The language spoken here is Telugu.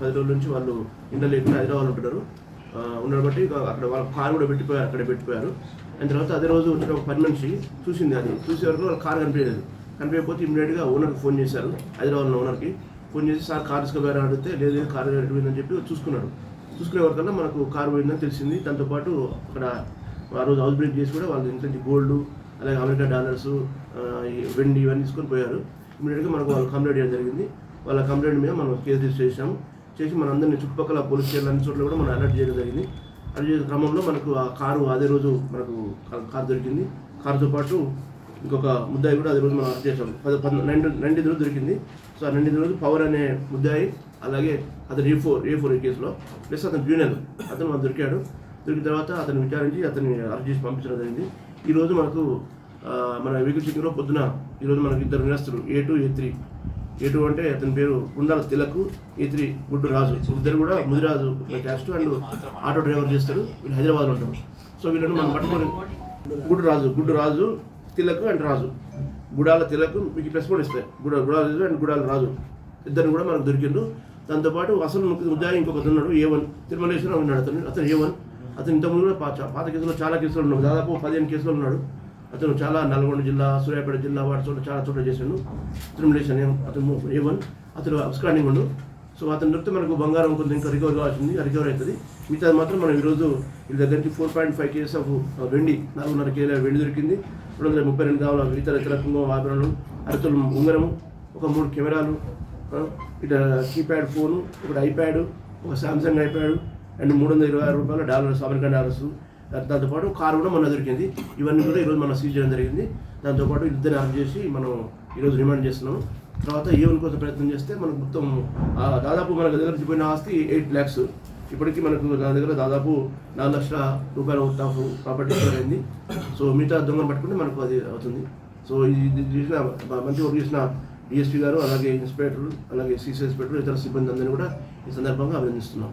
పది రోజుల నుంచి వాళ్ళు ఇంట్లో లేకుండా హైదరాబాద్ ఉంటున్నారు ఉండడం బట్టి అక్కడ వాళ్ళ కారు కూడా పెట్టిపోయారు అక్కడ పెట్టిపోయారు. అండ్ తర్వాత అదే రోజు వచ్చిన ఒక పని మనిషి చూసింది అది. చూసే వరకు వాళ్ళ కారు కనిపించలేదు. కనిపించకపోతే ఇమీడియట్గా ఓనర్కి ఫోన్ చేశారు హైదరాబాద్లో ఓనర్కి ఫోన్ చేసి సార్ కారు తీసుకుపోయారు? అడిగితే లేదు లేదు కారు పోయిందని చెప్పి చూసుకున్నాడు చూసుకునే వరకల్లా మనకు కారు పోయిందని తెలిసింది. దాంతోపాటు అక్కడ ఆ రోజు హౌస్ బ్రేక్ చేసి కూడా వాళ్ళు ఇంట్లో గోల్డ్ అలాగే అమెరికా డాలర్స్ వెండి ఇవన్నీ తీసుకొని పోయారు. ఇమీడియట్గా మనకు వాళ్ళు కంప్లైంట్ చేయడం జరిగింది. వాళ్ళ కంప్లైంట్ మీద మనం కేసు రిజిస్టర్ చేసాము చేసి మన అందరినీ చుట్టుపక్కల పోలీస్ స్టేషన్ అన్ని చోట్ల కూడా మనం అలర్ట్ చేయడం జరిగింది. అలర్ట్ చేసే క్రమంలో మనకు ఆ కారు అదే రోజు మనకు కారు దొరికింది. కారుతో పాటు ఇంకొక ముద్దాయి కూడా అదే రోజు మనం అరెస్ట్ చేసాం పది పది రెండు రోజు దొరికింది. సో ఆ రెండు రోజు పవర్ అనే ముద్దాయి అలాగే అతను ఏ ఫోర్ ఏ ఫోర్ ఈ కేసులో ప్లస్ అతను జూనియర్ అతను మనకు దొరికాడు. దొరికిన తర్వాత అతను విచారించి అతన్ని అరెస్ట్ చేసి పంపించడం జరిగింది. ఈరోజు మనకు మన వెహికల్ చెక్కింగ్లో పొద్దున ఈరోజు మనకి ఇద్దరు నిరస్తులు ఏ టూ ఏ త్రీ ఎటు అంటే అతని పేరు గుండాల తిలకు ఏ గుడ్డు రాజు. ఇద్దరు కూడా Mudiraju caste and auto driver చేస్తారు. వీళ్ళు హైదరాబాద్లో ఉంటారు. సో వీళ్ళని మనం పట్టుకొని గుడ్డు రాజు గుడ్డు రాజు తిలకు అండ్ రాజు. గుడాల తిలకు మీకు ప్లస్ కూడా ఇస్తాయి. గుడ గుడాల అండ్ గుడాల రాజు. ఇద్దరిని కూడా మనకు దొరికిండు. దాంతోపాటు అసలు ముఖ్య ముద్దాయి ఇంకొక ఉన్నాడు ఏ వన్. తిరుమలేశ్వరం ఉన్నాడు అతను. అతను ఏ వన్? అతను ఇంతకుముందు కూడా పాత కేసులో చాలా కేసులు ఉన్నాడు. దాదాపు పదిహేను కేసులు ఉన్నాడు. అతను చాలా నల్గొండ జిల్లా సూర్యాపేట జిల్లా వాటి చోట్ల చాలా చోట్ల చేశాడు త్రిమిలేషన్ అతను ఏ వన్ అతను అబ్స్కాండింగ్ ఉండు. సో అతను నృత్యం మనకు బంగారం కొంచెం ఇంకా రికవర్ కావాల్సింది రికవర్ అవుతుంది. మిగతా మాత్రం మనం ఈరోజు వీళ్ళ దగ్గర నుంచి four point five kgs of వెండి నాలుగున్నర కేజీల వెండి దొరికింది. రెండు వందల ముప్పై రెండు కావాల ఇతర ఇతర కుంభం ఆభరణలు అరతులు ఉంగరము ఒక మూడు కెమెరాలు ఇట్లా కీప్యాడ్ ఫోను ఒకటి ఐప్యాడ్ ఒక సామ్సంగ్ ఐప్యాడ్ అండ్ మూడు వందల ఇరవై ఆరు రూపాయల డాలర్స్ అమెరికన్ డాలర్స్. దాంతోపాటు కారు కూడా మనం దొరికింది. ఇవన్నీ కూడా ఈరోజు మనం సీజ్ చేయడం జరిగింది. దాంతోపాటు ఇద్దరిని అరెస్ట్ చేసి మనం ఈరోజు రిమాండ్ చేస్తున్నాం తర్వాత ఈవెన్ కోసం ప్రయత్నం చేస్తే మనకు మొత్తం దాదాపు మనకు దగ్గర పోయిన ఆస్తి ఎయిట్ ల్యాక్స్ ఇప్పటికీ మనకు దాని దగ్గర దాదాపు నాలుగు లక్షల రూపాయల వర్త్ ప్రాపర్టీ అయింది సో మిగతా దొంగను పట్టుకుంటే మనకు అది అవుతుంది. సో ఇది ఇది చేసిన మంచి వర్క్ చేసిన డిఎస్పీ గారు అలాగే ఇన్స్పెక్టర్ అలాగే సీసీ ఇన్స్పెక్టర్ ఇతర సిబ్బంది అందరినీ కూడా ఈ సందర్భంగా అభినందిస్తున్నాం.